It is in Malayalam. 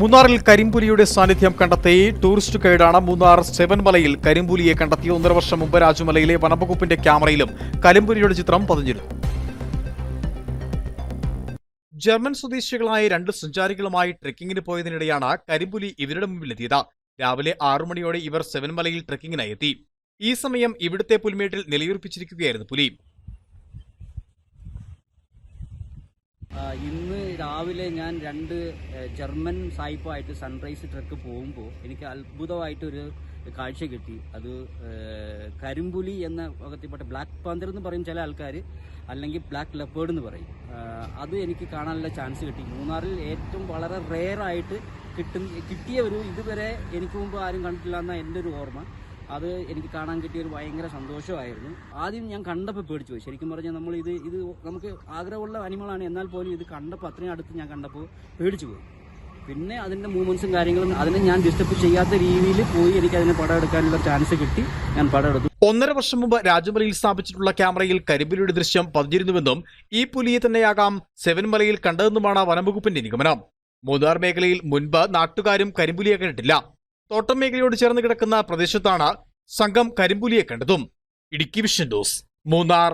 മൂന്നാറിൽ കരിമ്പുലിയുടെ സാന്നിധ്യം കണ്ടെത്തി ടൂറിസ്റ്റ് ഗൈഡാണ് മൂന്നാർ സെവൻ മലയിൽ കരിമ്പുലിയെ കണ്ടെത്തി. ഒന്നര വർഷം മുമ്പ് രാജുമലയിലെ വനംവകുപ്പിന്റെ ക്യാമറയിലും കരിമ്പുലിയുടെ ചിത്രം പതിഞ്ഞിരുന്നു. ജർമ്മൻ സ്വദേശികളായ രണ്ട് സഞ്ചാരികളുമായി ട്രെക്കിങ്ങിന് പോയതിനിടെയാണ് കരിമ്പുലി ഇവരുടെ മുമ്പിലെത്തിയത്. രാവിലെ ആറു മണിയോടെ ഇവർ സെവൻ മലയിൽ ട്രെക്കിങ്ങിനായി എത്തി. ഈ സമയം ഇവിടുത്തെ പുൽമേട്ടിൽ നിലയുറപ്പിച്ചിരിക്കുകയായിരുന്നു പുലി. ഇന്ന് രാവിലെ ഞാൻ രണ്ട് ജർമ്മൻ സായിപ്പുമായിട്ട് സൺറൈസ് ട്രക്ക് പോകുമ്പോൾ എനിക്ക് അത്ഭുതമായിട്ടൊരു കാഴ്ച കിട്ടി. അത് കരിമ്പുലി എന്ന വകത്തിൽപ്പെട്ട ബ്ലാക്ക് പാന്തർ എന്ന് പറയും ചില ആൾക്കാർ അല്ലെങ്കിൽ ബ്ലാക്ക് ലെപ്പേർഡ് എന്ന് പറയും. അത് എനിക്ക് കാണാനുള്ള ചാൻസ് കിട്ടി. മൂന്നാറിൽ ഏറ്റവും വളരെ റെയർ ആയിട്ട് കിട്ടുന്ന കിട്ടിയ ഒരു ഇതുവരെ എനിക്ക് മുമ്പ് ആരും കണ്ടിട്ടില്ല എന്ന എന്റെ ഒരു ഓർമ്മ. അത് എനിക്ക് കാണാൻ കിട്ടിയ ഒരു ഭയങ്കര സന്തോഷമായിരുന്നു. ആദ്യം ഞാൻ കണ്ടപ്പോൾ പേടിച്ചു പോയി. ശരിക്കും പറഞ്ഞാൽ നമ്മൾ ഇത് ഇത് നമുക്ക് ആഗ്രഹമുള്ള അനിമളാണ് എന്നാൽ പോലും ഇത് കണ്ടപ്പോൾ അത്രയും അടുത്ത് ഞാൻ കണ്ടപ്പോൾ പേടിച്ചു പോയി. പിന്നെ അതിന്റെ മൂവ്മെന്റ്സും കാര്യങ്ങളും അതിനെ ഞാൻ ഡിസ്റ്റർബ് ചെയ്യാത്ത രീതിയിൽ പോയി എനിക്ക് അതിനെ പടം എടുക്കാനുള്ള ചാൻസ് കിട്ടി. ഞാൻ പടം എടുത്തു. ഒന്നര വർഷം മുമ്പ് രാജമലയിൽ സ്ഥാപിച്ചിട്ടുള്ള ക്യാമറയിൽ കരിമ്പുലിയുടെ ദൃശ്യം പതിഞ്ഞിരുന്നുവെന്നും ഈ പുലിയെ തന്നെയാകാം സെവൻമലയിൽ കണ്ടതെന്നുമാണ് വനംവകുപ്പിന്റെ നിഗമനം. മൂന്നാർ മേഖലയിൽ മുൻപ് നാട്ടുകാരും കരിമ്പുലിയെ കണ്ടിട്ടില്ല. തോട്ടം മേഖലയോട് ചേർന്ന് കിടക്കുന്ന പ്രദേശത്താണ് സംഘം കരിമ്പുലിയെ കണ്ടതും. Idukki vision news Munnar.